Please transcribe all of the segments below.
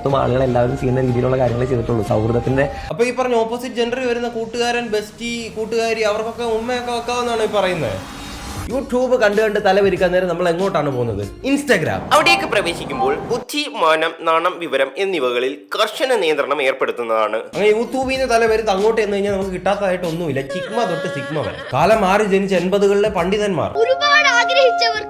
പുറത്തും ആളുകൾ എല്ലാവരും ചെയ്യുന്ന രീതിയിലുള്ള കാര്യങ്ങൾ ചെയ്തിട്ടുള്ളൂ. സൗഹൃദത്തിന്റെ അപ്പൊ ഈ പറഞ്ഞ ഓപ്പോസിറ്റ് ജെൻഡറിൽ വരുന്ന കൂട്ടുകാരൻ ബെസ്റ്റി കൂട്ടുകാരി അവർക്കൊക്കെ ഉമ്മയൊക്കെ വെക്കാവുന്നതാണ് ഈ പറയുന്നത് യൂട്യൂബ് കണ്ട് കണ്ട് തലവരിക്കാൻ നേരം നമ്മൾ എങ്ങോട്ടാണ് പോകുന്നത്? ഇൻസ്റ്റാഗ്രാം അവിടേക്ക് പ്രവേശിക്കുമ്പോൾ ബുദ്ധി മാനം നാണം വിവരം എന്നിവകളിൽ കർശന നിയന്ത്രണം ഏർപ്പെടുത്തുന്നതാണ്. അങ്ങനെ യൂട്യൂബിൽ നിന്ന് തലവരുത്ത് അങ്ങോട്ട് എന്ന് കഴിഞ്ഞാൽ നമുക്ക് കിട്ടാത്തതായിട്ടൊന്നുമില്ല. ചിക്മ തൊട്ട് സിഗ്മ വരെ. കാലം മാറി ജനിച്ച എൺപതുകളിലെ പണ്ഡിതന്മാർ. ഒരുപാട് ആഗ്രഹിച്ചവർക്ക് കിട്ടണമെന്നില്ല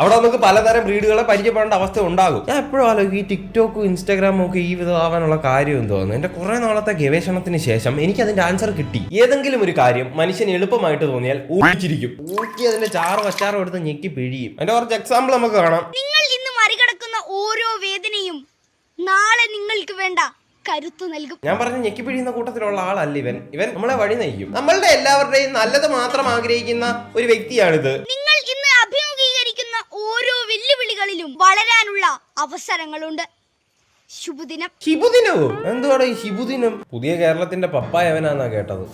അവിടെ നമുക്ക് പലതരം ബ്രീഡുകളെ പരിചയപ്പെടേണ്ട അവസ്ഥ ഉണ്ടാകും. ഞാൻ എപ്പോഴും ആലോചിക്കും ഈ ടിക്ടോക്കും ഇൻസ്റ്റാഗ്രാമും ഒക്കെ ഈ വിധം വിധമാവാനുള്ള കാര്യം തോന്നുന്നു എന്റെ കുറെ നാളത്തെ ഗവേഷണത്തിന് ശേഷം എനിക്ക് അതിന്റെ ആൻസർ കിട്ടി. ഏതെങ്കിലും ഒരു കാര്യം മനുഷ്യന് എളുപ്പമായിട്ട് തോന്നിയാൽ ഊഹിച്ചിരിക്കും. ഊക്കി അതിന്റെ ചാറോ അച്ചാറോ എടുത്ത് ഞെക്കി പിഴിയും. അതിന്റെ കുറച്ച് എക്സാമ്പിൾ നമുക്ക് കാണാം. നിങ്ങൾ ഇന്ന് മറികടക്കുന്ന ഓരോ വേദനയും നാളെ നിങ്ങൾക്ക് വേണ്ട കരുത്തു നൽകും. ഞാൻ പറഞ്ഞ ഞെക്കി പിഴിയുന്ന കൂട്ടത്തിലുള്ള ആളല്ല ഇവൻ. ഇവൻ നമ്മളെ വഴി നയിക്കും. നമ്മളുടെ എല്ലാവരുടെയും നല്ലത് മാത്രം ആഗ്രഹിക്കുന്ന ഒരു വ്യക്തിയാണിത്. നിങ്ങൾ വെല്ലുവിളികളിലും വളരാനുള്ള അവസരങ്ങളുണ്ട്. ശുഭദിനം. ശിബുദിനവും? എന്തുവാണ് ഈ ശിബുദിനം? പുതിയ കേരളത്തിന്റെ പപ്പായവനാന്നാ കേട്ടത്.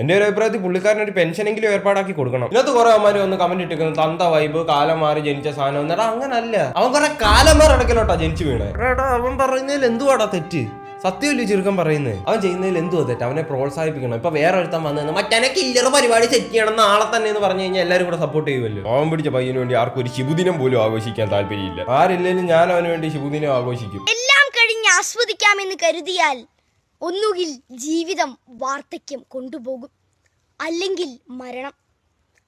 എന്റെ ഒരു അഭിപ്രായത്തിൽ പുള്ളിക്കാരൻ ഒരു പെൻഷനെങ്കിലും ഏർപ്പാടാക്കി കൊടുക്കണം. ഇതിനകത്ത് കുറെ അമ്മമാര് വന്ന് കമന്റ് ഇട്ടിരിക്കുന്നു. തന്ത വൈബ് കാലം മാറി ജനിച്ച സാധനം. എന്നിട്ട് അങ്ങനല്ല. അവൻ കുറെ കാലം മാറി അടക്കലോട്ടാ ജനിച്ചു വീണേ അവൻ പറയുന്നതിൽ എന്തുവാടാ തെറ്റ്? സത്യമല്ലേ ചുരുക്കം പറയുന്നത് അവൻ ചെയ്യുന്നതിൽ എന്തു തെറ്റ്? അവനെ പ്രോത്സാഹിപ്പിക്കണം. ഇപ്പൊ വേറെ ഒരുത്തൻ വന്നു മറ്റേ കില്ലർ പരിപാടി സെറ്റ് ചെയ്യണം നാളെ തന്നെ എന്ന് പറഞ്ഞു കഴിഞ്ഞാൽ എല്ലാവരും കൂടെ സപ്പോർട്ട് ചെയ്യുമല്ലോ? അവൻ പിടിച്ച പയ്യന് വേണ്ടി ആർക്കും ഒരു ശിബുദിനം പോലും ആഘോഷിക്കാൻ താല്പര്യമില്ല. ആരില്ലെങ്കിലും ഞാൻ അവന് വേണ്ടി ശിബുദിനം ആഘോഷിക്കും. എല്ലാം കഴിഞ്ഞ് ആസ്വദിക്കാമെന്ന് കരുതിയാൽ ഒന്നുകിൽ ജീവിതം വാർദ്ധക്യം കൊണ്ടുപോകും അല്ലെങ്കിൽ മരണം.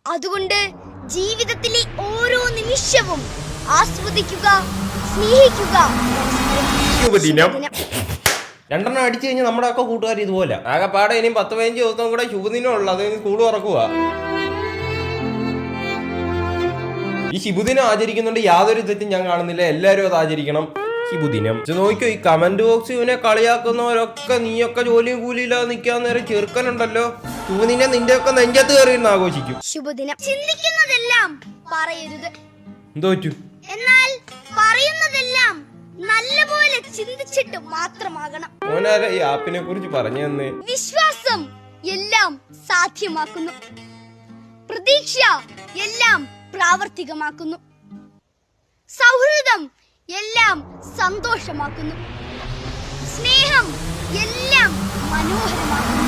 അതുകൊണ്ട് ജീവിതത്തിലെ ഓരോ നിമിഷവും ആസ്വദിക്കുക സ്നേഹിക്കുക. ശുഭദിനം. രണ്ടെണ്ണം അടിച്ചു കഴിഞ്ഞാൽ നമ്മുടെ ഒക്കെ കൂട്ടുകാർ ഇതുപോലെ ആകെപ്പാടെ ഇനിയും പത്ത് പതിനഞ്ച് ദിവസം കൂടെ ശുഭദിനം ഉള്ളു. അത് സ്കൂൾ തുറക്കുക ഈ ശിബുദിനം ആചരിക്കുന്നുണ്ട് യാതൊരു തെറ്റും ഞാൻ കാണുന്നില്ല. എല്ലാവരും അത് ആചരിക്കണം. ശിബുദിനം നോക്കിയോ ഈ കമന്റ് ബോക്സ് ഇവനെ കളിയാക്കുന്നവരൊക്കെ നീയൊക്കെ ജോലിയും കൂലിയില്ലാതെ നിൽക്കാൻ നേരം ചെറുക്കനുണ്ടല്ലോ. ശുഭദിനം നിന്റെ ഒക്കെ നെഞ്ചത്ത് കയറിയിരുന്ന് ആഘോഷിക്കും. ശുഭദിനം. ചിന്തിക്കുന്നതെല്ലാം പറയരുത്. എന്തോ എന്നാൽ പറയുന്നതെല്ലാം നല്ലപോലെ ചിന്തിച്ചിട്ട് മാത്രമാകണം. മോനാര ഈ ആപ്പിനെ കുറിച്ച് പറഞ്ഞു തന്നെ? വിശ്വാസം എല്ലാം സാധ്യമാക്കുന്നു. പ്രതീക്ഷ എല്ലാം പ്രാവർത്തികമാക്കുന്നു. സൗഹൃദം എല്ലാം സന്തോഷമാക്കുന്നു. സ്നേഹം എല്ലാം മനോഹരമാക്കുന്നു.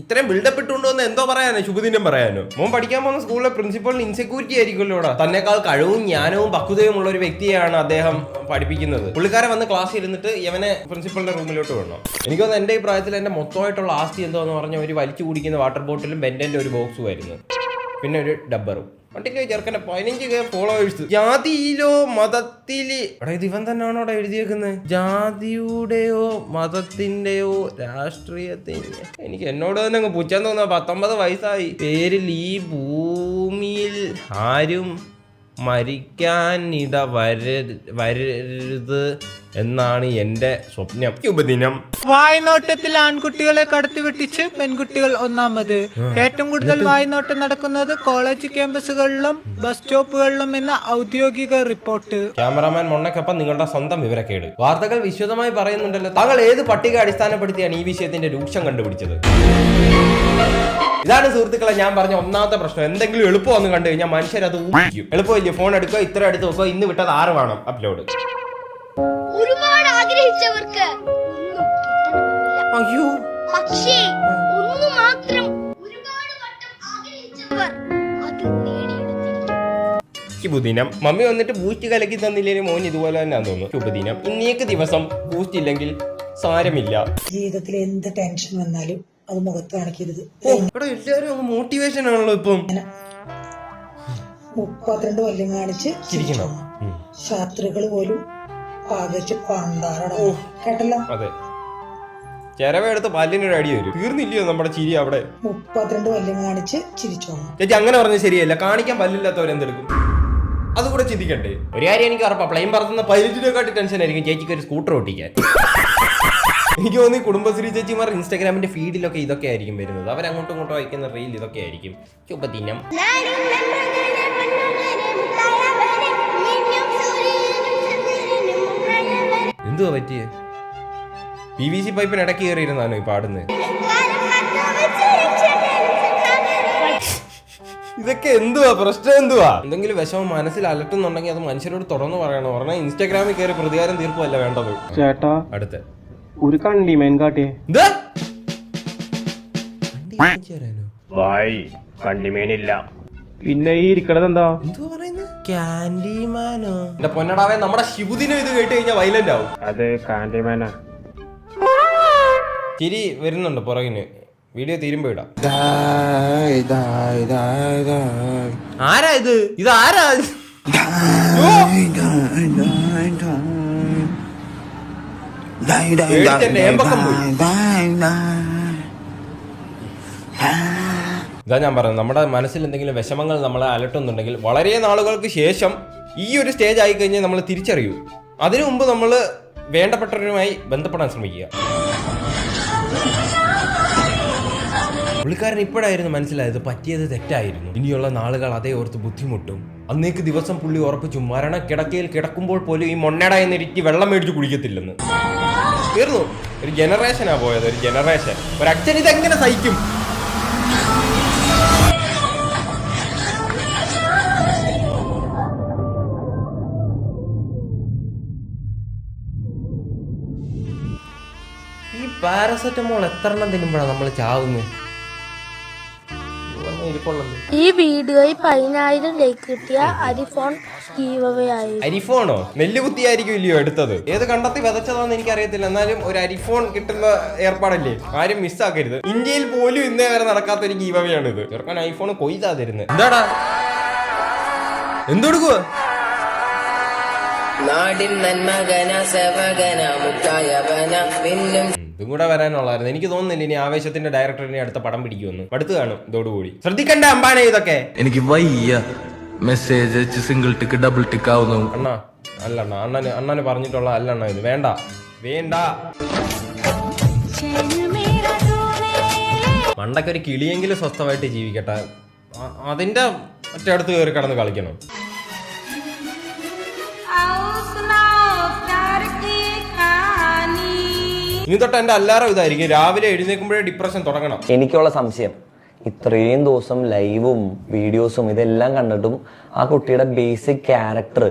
ഇത്രയും ബിൽഡപ്പ് ഇട്ടുകൊണ്ടുവന്ന് എന്തോ പറയാനോ ശുഭദിനം പറയാനോ? മോൻ പഠിക്കാൻ പോകുന്ന സ്കൂളിലെ പ്രിൻസിപ്പളിന് ഇൻസെക്യൂരിറ്റി ആയിരിക്കുമല്ലോടാ തന്നെക്കാൾ കഴിവും ജ്ഞാനവും പക്വതയും ഉള്ള ഒരു വ്യക്തിയാണ് അദ്ദേഹം പഠിപ്പിക്കുന്നത്. പുള്ളിക്കാരൻ വന്ന് ക്ലാസ്സിൽ ഇരുന്നിട്ട് ഇവനെ പ്രിൻസിപ്പളിന്റെ റൂമിലോട്ട് വേണോ എനിക്ക് തോന്നുന്നു എന്റെ ഈ പ്രായത്തിൽ എന്റെ മൊത്തമായിട്ടുള്ള ആസ്തി എന്തോ എന്ന് പറഞ്ഞ ഒരു വലിച്ചു കുടിക്കുന്ന വാട്ടർ ബോട്ടിലും ബെൻഡന്റെ ഒരു ബോക്സും ആയിരുന്നു. പിന്നെ ഒരു ഡബ്ബറും വണ്ടിക്ക് ചെറുക്കന്റെ പതിനഞ്ച് കെ ഫോളോവേഴ്സ് ജാതിയിലോ മതത്തിൽ എടാ ഇത് ഇവൻ തന്നെയാണോ അവിടെ എഴുതിയേക്കുന്നത് ജാതിയുടെയോ മതത്തിന്റെയോ രാഷ്ട്രീയത്തിന്റെ എനിക്ക് എന്നോട് തന്നെ അങ്ങ് പുച്ഛാൻ തോന്നുക പത്തൊമ്പത് വയസ്സായി. പേരിൽ ഈ ഭൂമിയിൽ ആരും മരിക്കാൻ ഇട വരരുത് വരരുത് എന്നാണ് എന്റെ സ്വപ്നം. ഉപദിനം. വായ്നോട്ടത്തിൽ ആൺകുട്ടികളെ കടത്തിവെട്ടിച്ച് പെൺകുട്ടികൾ ഒന്നാമത്. ഏറ്റവും കൂടുതൽ വായ്നോട്ടം നടക്കുന്നത് കോളേജ് ക്യാമ്പസുകളിലും ബസ് സ്റ്റോപ്പുകളിലും എന്ന ഔദ്യോഗിക റിപ്പോർട്ട്. ക്യാമറാമാൻ മൊണ്ണക്കൊപ്പം നിങ്ങളുടെ സ്വന്തം വിവരക്കേട്. വാർത്തകൾ വിശദമായി പറയുന്നുണ്ടല്ലോ. താങ്കൾ ഏത് പട്ടിക അടിസ്ഥാനപ്പെടുത്തിയാണ് ഈ വിഷയത്തിന്റെ രൂക്ഷം കണ്ടുപിടിച്ചത്? ഇതാണ് സുഹൃത്തുക്കളെ ഞാൻ പറഞ്ഞ ഒന്നാമത്തെ പ്രശ്നം. എന്തെങ്കിലും എളുപ്പം ഒന്ന് കണ്ടു കഴിഞ്ഞാൽ മനുഷ്യർ അത് ഊഹിക്കും എളുപ്പമില്ല ഫോൺ എടുക്കുക ഇത്ര എടുത്ത് വെക്കുക ഇന്ന് വിട്ടത് ആറ് വേണം. അപ്ലോഡ് ഒരുപാട് ആഗ്രഹിച്ചവർക്ക് അയ്യോ. പക്ഷേ ഒന്നു മാത്രം ഒരുപാട് വട്ടം ആഗ്രഹിച്ചവർ അത് നേടിയെടുത്തിരിക്കും ശുഭദിനം മമ്മി വന്നിട്ട് ബൂസ്റ്റ് കലക്കി തന്നില്ലേ മോൻ ഇതുപോലെ തന്നെ തോന്നുന്നു. ശുഭദിനം ഇന്നേക്ക് ദിവസം ബൂസ്റ്റ് ഇല്ലെങ്കിൽ സാരമില്ല. ജീവിതത്തിൽ എന്ത് ടെൻഷൻ വന്നാലും അത് മുഖത്ത് കാണിക്കരുത്. ഇവിടെ എല്ലാവരും മോട്ടിവേഷൻ ആണല്ലോ ഇപ്പം. മുപ്പത്തിരണ്ട് കൊല്ലം കാണിച്ച് ചിരിക്കണം ഉം. ശത്രുക്കൾ പോലും പാകച്ച് പണ്ടാറടോ കേട്ടല്ലോ? അതെ. ചെരവെടുത്ത് പല്ലിനൊരു അടി വരും. തീർന്നില്ലയോ നമ്മുടെ ചിരി അവിടെ? മുപ്പത്തിരണ്ട് പല്ലും കാണിച്ച് ചിരിച്ചോണം. ചേച്ചി അങ്ങനെ പറഞ്ഞ ശരിയല്ല. കാണിക്കാൻ പല്ലില്ലാത്തവരെന്തെടുക്കും അതുകൂടെ ചിന്തിക്കണ്ടേ? ഒരു കാര്യം എനിക്ക് ഉറപ്പാ. പ്ലെയിൻ പറത്തുന്ന പൈലറ്റിനെക്കാട്ടി ടെൻഷൻ ആയിരിക്കും ചേച്ചിക്ക് ഒരു സ്കൂട്ടർ ഓട്ടിക്കാൻ. എനിക്ക് തോന്നി കുടുംബശ്രീ ചേച്ചിമാർ ഇൻസ്റ്റാഗ്രാമിന്റെ ഫീഡിലൊക്കെ ഇതൊക്കെ ആയിരിക്കും വരുന്നത്. അവർ അങ്ങോട്ടും ഇങ്ങോട്ടും അയക്കുന്ന റീൽ ഇതൊക്കെ ആയിരിക്കും. ശുഭദിനം. എന്തുവാ പറ്റിയേ? പി വി സി പൈപ്പിന് ഇടയ്ക്ക് കയറിയിരുന്നാണോ ഈ പാടുന്ന്? ഇതൊക്കെ എന്തുവാ? പ്രശ്നം എന്തുവാ? എന്തെങ്കിലും വിഷമം മനസ്സിൽ അലട്ടുന്നുണ്ടെങ്കിൽ അത് മനുഷ്യരോട് തുറന്നു പറയണം. പറഞ്ഞാൽ ഇൻസ്റ്റാഗ്രാമിൽ കയറി പ്രതികാരം തീർപ്പല്ല വേണ്ടത്. ചേട്ടാ. അടുത്ത. ഒരു കണ്ടിമേൻ കാട്ടിയേ. എന്താ വായ് കണ്ടിമേനില്ല പിന്നെ ഈ ഇരിക്കണത് എന്താ? ക്യാൻഡിമാനോ എന്റെ പൊന്നടാവേ നമ്മുടെ ശിവദിനം ഇത് കേട്ട് കഴിഞ്ഞാൽ വൈലന്റ് ആവും. അത് കാൻഡിമാനാ ചിരി വരുന്നുണ്ട് പുറകിന്. വീഡിയോ തീരുമ്പോ ഇടാം. ആരാ ഇത്? ഇത് ആരാ. ഇതാ ഞാൻ പറഞ്ഞത്. നമ്മുടെ മനസ്സിൽ എന്തെങ്കിലും വിഷമങ്ങൾ നമ്മളെ അലട്ടുന്നുണ്ടെങ്കിൽ വളരെ നാളുകൾക്ക് ശേഷം ഈ ഒരു സ്റ്റേജ് ആയി കഴിഞ്ഞാൽ നമ്മൾ തിരിച്ചറിയൂ. അതിനു മുമ്പ് നമ്മൾ വേണ്ടപ്പെട്ടവരുമായി ബന്ധപ്പെടാൻ ശ്രമിക്കുക. പുള്ളിക്കാരൻ ഇപ്പോഴായിരുന്നു മനസ്സിലായത് പറ്റിയത് തെറ്റായിരുന്നു. ഇനിയുള്ള നാളുകൾ അതേ ഓർത്ത് ബുദ്ധിമുട്ടും. അന്നേക്ക് ദിവസം പുള്ളി ഉറപ്പിച്ചു മരണ കിടക്കയിൽ കിടക്കുമ്പോൾ പോലും ഈ മൊണ്ണട എന്നിരിക്ക് വെള്ളം മേടിച്ച് കുടിക്കത്തില്ലെന്ന്. തീർന്നു. ഒരു ജനറേഷനാ പോയത് ഒരു ജനറേഷൻ ഒരച്ഛൻ ഇതെങ്ങനെ സഹിക്കും? പാരസെറ്റമോൾ എത്ര എണ്ണം തിന്നുമ്പോഴാണ് നമ്മൾ ചാവുന്നത് ഇരിപ്പുള്ളത് ഈ വീഡിയോയിൽ പതിനായിരം ലൈക്ക് കിട്ടിയ അരിഫോൺ ഗീവ് ആയി അരിഫോണോ? നെല്ല് കുത്തിയായിരിക്കും ഇല്ലയോ എടുത്തത്? ഏത് കണ്ടെത്തി വിതച്ചതാണെന്ന് എനിക്ക് അറിയത്തില്ല എന്നാലും ഒരു അരിഫോൺ കിട്ടുന്ന ഏർപ്പാടല്ലേ? ആരും മിസ്സാക്കരുത്. ഇന്ത്യയിൽ പോലും ഇന്നേ വരെ നടക്കാത്ത ഒരു ഗീവവയാണ് ഇത് ചെറുക്കാൻ ഐഫോൺ കൊയ്താ തരുന്നത് എന്താടാ? എന്തെടുക്കുക നാടിൻ നന്മകന സേവകന മുത്തായവന പിന്നും ഇതും കൂടെ വരാനുള്ളായിരുന്നു എനിക്ക് തോന്നുന്നില്ല ഇനി ആവേശത്തിന്റെ ഡയറക്ടറിനെ അടുത്ത പടം പിടിക്കുമെന്ന്. അടുത്ത് കാണും. ഇതോടുകൂടി ശ്രദ്ധിക്കണ്ട അമ്പാനെ ഇതൊക്കെ. എനിക്ക് വയ്യ. മെസ്സേജ് അയച്ച് സിംഗിൾ ടിക്ക് ഡബിൾ ടിക്ക് ആവുന്നു അണ്ണാ അല്ല അണ്ണാ അണ്ണന് അണ്ണന് പറഞ്ഞിട്ടുള്ള അല്ല അണ്ണാ ഇത്. വേണ്ട. വേണ്ട. മണ്ടക്കൊരു ഒരു കിളിയെങ്കിലും സ്വസ്ഥമായിട്ട് ജീവിക്കട്ടെ. അതിന്റെ മറ്റേ അടുത്ത് കയറി കടന്ന് കളിക്കണം. ഇനി തൊട്ട് എന്റെ അല്ലാറം ഇതായിരിക്കും. രാവിലെ എഴുന്നേൽക്കുമ്പോഴേ ഡിപ്രഷൻ തുടങ്ങണം. എനിക്കുള്ള സംശയം ഇത്രയും ദിവസം ലൈവും വീഡിയോസും ഇതെല്ലാം കണ്ടിട്ടും ആ കുട്ടിയുടെ ബേസിക് ക്യാരക്ടർ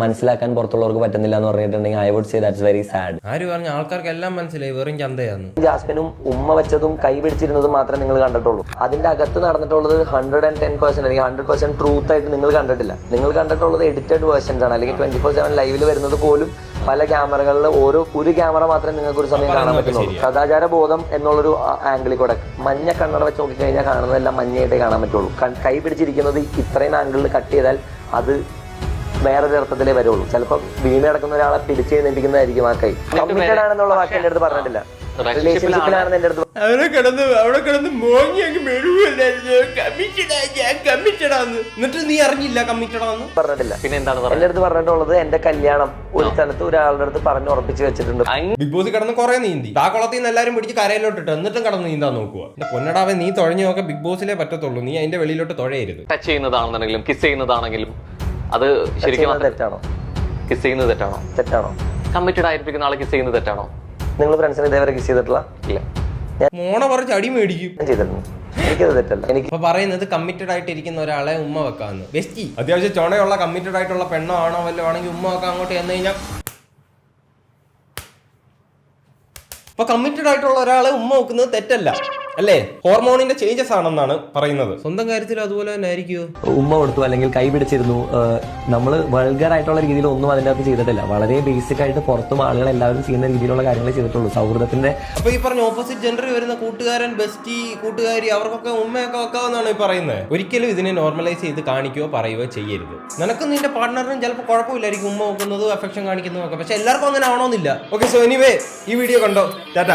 മനസ്സിലാക്കാൻ പുറത്തുള്ളവർക്ക് പറ്റുന്നില്ല എന്ന് പറഞ്ഞിട്ടുണ്ടെങ്കിൽ I would say that's very sad ആര് പറഞ്ഞു ആൾക്കാർക്ക് എല്ലാം മനസ്സിലായി വെറും ചന്തയാന്ന്. ജാസ്മിനും ഉമ്മ വെച്ചതും കൈ പിടിച്ചിരുന്നതും മാത്രമേ നിങ്ങൾ കണ്ടിട്ടുള്ളൂ. അതിന്റെ അകത്ത് നടന്നിട്ടുള്ളത് ഹൺഡ്രഡ് ആൻഡ് ടെൻ പെർസെന്റ് അല്ലെങ്കിൽ ഹൺഡ്രഡ് പെർസെന്റ് ട്രൂത്ത് ആയിട്ട് നിങ്ങൾ കണ്ടിട്ടില്ല. നിങ്ങൾ കണ്ടിട്ടുള്ളത് എഡിറ്റഡ് വേർഷൻസ് ആണ്. അല്ലെങ്കിൽ ട്വന്റി ഫോർ സെവൻ ലൈവിൽ വരുന്നത് പോലും പല ക്യാമറകളിൽ ഓരോ ഒരു ക്യാമറ മാത്രമേ നിങ്ങൾക്ക് ഒരു സമയം കാണാൻ പറ്റുന്നുള്ളൂ. സദാചാര ബോധം എന്നുള്ളൊരു ആംഗിളിൽ കൂടെ. മഞ്ഞ കണ്ണട വെച്ച് നോക്കിക്കഴിഞ്ഞാൽ കാണുന്നതെല്ലാം മഞ്ഞയായിട്ടേ കാണാൻ പറ്റുള്ളൂ. കൈ പിടിച്ചിരിക്കുന്നത് ഇത്രയും ആംഗിളിൽ കട്ട് ചെയ്താൽ അത് വേറൊരു അർത്ഥത്തിലേ വരുള്ളൂ. ചിലപ്പോൾ വീണ് കിടക്കുന്ന ഒരാളെ പിടിച്ചു പിടിച്ചെഴുന്നേൽപ്പിക്കുന്നതായിരിക്കും ആ കൈ. കമ്മിറ്റഡ് ആണെന്നുള്ള വാക്ക് എന്റെ അടുത്ത് പറഞ്ഞിട്ടില്ല. റിലേഷൻഷിപ്പിലാണെന്ന് എന്റെ അടുത്ത് അവിടെ കിടന്ന് അവിടെ കിടന്ന് മോങ്ങി അങ്ങ് മെഴുകുമല്ലായിരുന്നു കമ്മിറ്റഡാ ഞാൻ കമ്മിറ്റഡാന്ന്. എന്നിട്ട് നീ അറിഞ്ഞില്ല കമ്മിറ്റഡാന്ന്? പറഞ്ഞിട്ടില്ല. പിന്നെ എന്താണ് അടുത്ത് പറഞ്ഞിട്ടുള്ളത് എന്റെ കല്യാണം ഒരു സ്ഥലത്ത് ഒരാളുടെ അടുത്ത് പറഞ്ഞു ഉറപ്പിച്ച് വെച്ചിട്ടുണ്ട്. ബിഗ് ബോസ് കിടന്ന് കുറെ നീന്തി. ആ കുളത്തിൽ നിന്ന് എല്ലാരും പിടിച്ച് കരയിലോട്ടിട്ട് എന്നിട്ടും കടന്ന് നീന്താൻ നോക്കുക എന്റെ പൊന്നടാവെ നീ തുഴഞ്ഞു നോക്കാൻ ബിഗ് ബോസിലെ പറ്റത്തുള്ളൂ. നീ അതിന്റെ വെളിയിലോട്ട് തുഴയരുത്. ടച്ച് ചെയ്യുന്നതാണെന്നുണ്ടെങ്കിലും കിസ് ചെയ്യുന്നതാണെങ്കിലും അത് ശരിക്കും തെറ്റാണോ? കിസ് ചെയ്യുന്നത് തെറ്റാണോ? തെറ്റാണോ? കമ്മിറ്റഡ് ആയിരിക്കുന്ന ആളെ കിസ് ചെയ്യുന്നത് തെറ്റാണോ? നിങ്ങൾ ഫ്രണ്ട്സിനെ ഇതേവരെ കിസ് ചെയ്തിട്ടില്ല? ഇല്ല. മോണ പറഞ്ഞ് അടി മേടിക്കും. ഞാൻ ചെയ്തിരുന്നു എനിക്കത് തെറ്റല്ല. എനിക്ക് അപ്പൊ പറയുന്നത് കമ്മിറ്റഡ് ആയിട്ടിരിക്കുന്ന ഒരാളെ ഉമ്മ വെക്കാന്ന്. ബെസ്റ്റി. അത്യാവശ്യം ചുണയുള്ള കമ്മിറ്റഡ് ആയിട്ടുള്ള പെണ്ണോ ആണോ വല്ലോ ആണെങ്കിൽ ഉമ്മ വെക്കാൻ അങ്ങോട്ട് ചെന്ന് കഴിഞ്ഞാൽ അപ്പൊ കമ്മിറ്റഡ് ആയിട്ടുള്ള ഒരാളെ ഉമ്മ വെക്കുന്നത് തെറ്റല്ല. അല്ലേ? ഹോർമോണിന്റെ ചേഞ്ചസ് ആണെന്നാണ് പറയുന്നത്. സ്വന്തം കാര്യത്തിൽ അതുപോലെ തന്നെ ആയിരിക്കുമോ ഉമ്മ കൊടുത്തു അല്ലെങ്കിൽ കൈ പിടിച്ചിരുന്നു. നമ്മൾ വൾഗർ ആയിട്ടുള്ള രീതിയിൽ ഒന്നും അതിന്റെ അകത്ത് ചെയ്തിട്ടില്ല. വളരെ ബേസിക് ആയിട്ട് പുറത്തും ആളുകൾ എല്ലാവരും ചെയ്യുന്ന രീതിയിലുള്ള കാര്യങ്ങൾ ചെയ്തിട്ടുള്ളൂ. സൗഹൃദത്തിന്റെ അപ്പൊ ഈ പറഞ്ഞ ഓപ്പോസിറ്റ് ജെൻഡറിൽ വരുന്ന കൂട്ടുകാരൻ ബെസ്റ്റി കൂട്ടുകാരി അവർക്കൊക്കെ ഉമ്മയൊക്കെ വെക്കാമെന്നാണ് ഈ പറയുന്നത് ഒരിക്കലും ഇതിനെ നോർമലൈസ് ചെയ്ത് കാണിക്കുകയോ പറയുകയോ ചെയ്യരുത്. നിനക്കും നിന്റെ പാർട്ട്ണറിനും ചിലപ്പോൾ കുഴപ്പമില്ലായിരിക്കും ഉമ്മ നോക്കുന്നതും അഫെക്ഷൻ കാണിക്കുന്നതും ഒക്കെ. പക്ഷെ എല്ലാവർക്കും അങ്ങനെ ആവണമെന്നില്ല ഓക്കെ സോ എനിവേ ഈ വീഡിയോ കണ്ടോ? ടാറ്റ